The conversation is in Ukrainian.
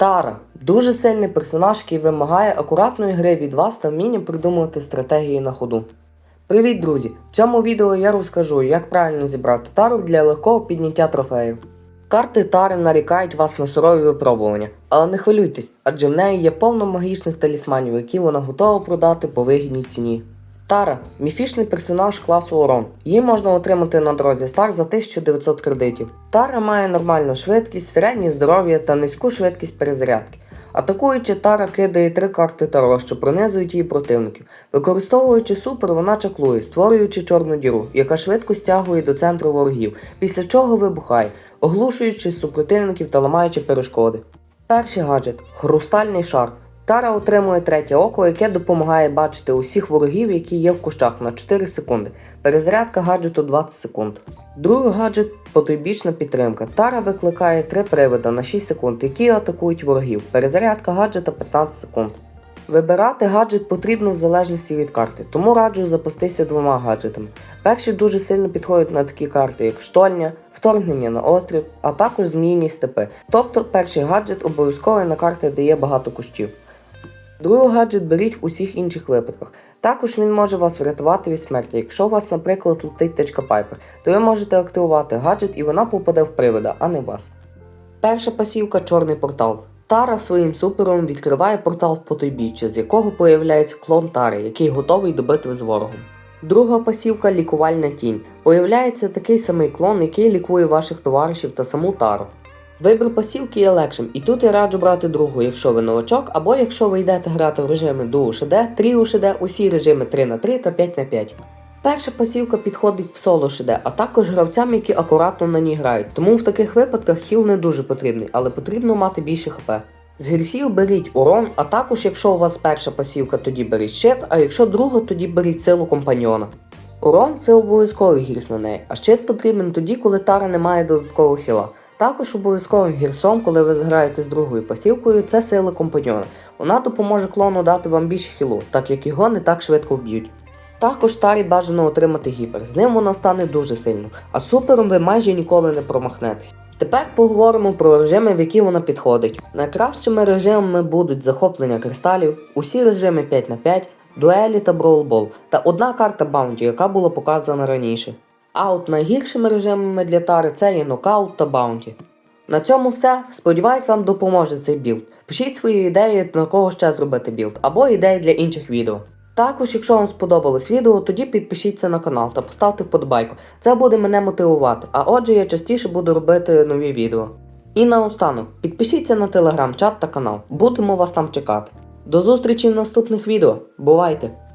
Тара дуже сильний персонаж, який вимагає акуратної гри від вас та вміння придумувати стратегії на ходу. Привіт, друзі! В цьому відео я розкажу, як правильно зібрати тару для легкого підняття трофеїв. Карти тари нарікають вас на сурові випробування, але не хвилюйтесь, адже в неї є повно магічних талісманів, які вона готова продати по вигідній ціні. Тара міфічний персонаж класу Орон. Її можна отримати на дорозі Стар за 1900 кредитів. Тара має нормальну швидкість, середнє здоров'я та низьку швидкість перезарядки. Атакуючи, Тара кидає три карти Таро, що пронизують її противників. Використовуючи супер, вона чаклує, створюючи чорну діру, яка швидко стягує до центру ворогів, після чого вибухає, оглушуючи супротивників та ламаючи перешкоди. Перший гаджет хрустальний шар. Тара отримує третє око, яке допомагає бачити усіх ворогів, які є в кущах на 4 секунди. Перезарядка гаджету 20 секунд. Другий гаджет потойбічна підтримка. Тара викликає три привида на 6 секунд, які атакують ворогів. Перезарядка гаджета 15 секунд. Вибирати гаджет потрібно в залежності від карти, тому раджу запастися двома гаджетами. Перші дуже сильно підходять на такі карти, як штольня, вторгнення на острів, а також змійні степи. Тобто перший гаджет обов'язково на карти, де є багато кущів. Другий гаджет беріть в усіх інших випадках. Також він може вас врятувати від смерті. Якщо у вас, наприклад, летить тачка Пайпер, то ви можете активувати гаджет і вона попаде в привида, а не вас. Перша пасівка чорний портал. Тара своїм супером відкриває портал в потойбіччя, з якого появляється клон Тари, який готовий до битви з ворогом. Друга пасівка лікувальна тінь. Появляється такий самий клон, який лікує ваших товаришів та саму тару. Вибір пасівки є легшим, і тут я раджу брати другу, якщо ви новачок, або якщо ви йдете грати в режими Duo ШД, Trio ШД, усі режими 3х3 та 5х5. Перша пасівка підходить в соло ШД, а також гравцям, які акуратно на ній грають, тому в таких випадках хіл не дуже потрібний, але потрібно мати більше хп. З гірсів беріть урон, а також якщо у вас перша пасівка, тоді беріть щит, а якщо друга, тоді беріть силу компаньйона. Урон це обов'язковий гірс на неї, а щит потрібен тоді, коли тара не має додаткового хіла. Також обов'язковим гірсом, коли ви зграєте з другою пасівкою, це сила компаньйона. Вона допоможе клону дати вам більше хілу, так як його не так швидко вб'ють. Також тарі бажано отримати гіпер, з ним вона стане дуже сильно, а супером ви майже ніколи не промахнетесь. Тепер поговоримо про режими, в які вона підходить. Найкращими режимами будуть захоплення кристалів, усі режими 5 на 5 дуелі та броулбол та одна карта Баунті, яка була показана раніше. А от найгіршими режимами для тари це є нокаут та баунті. На цьому все. Сподіваюсь, вам допоможе цей білд. Пишіть свої ідеї, на кого ще зробити білд, або ідеї для інших відео. Також, якщо вам сподобалось відео, тоді підпишіться на канал та поставте вподобайку. Це буде мене мотивувати, а отже я частіше буду робити нові відео. І наостанок, підпишіться на телеграм-чат та канал. Будемо вас там чекати. До зустрічі в наступних відео. Бувайте!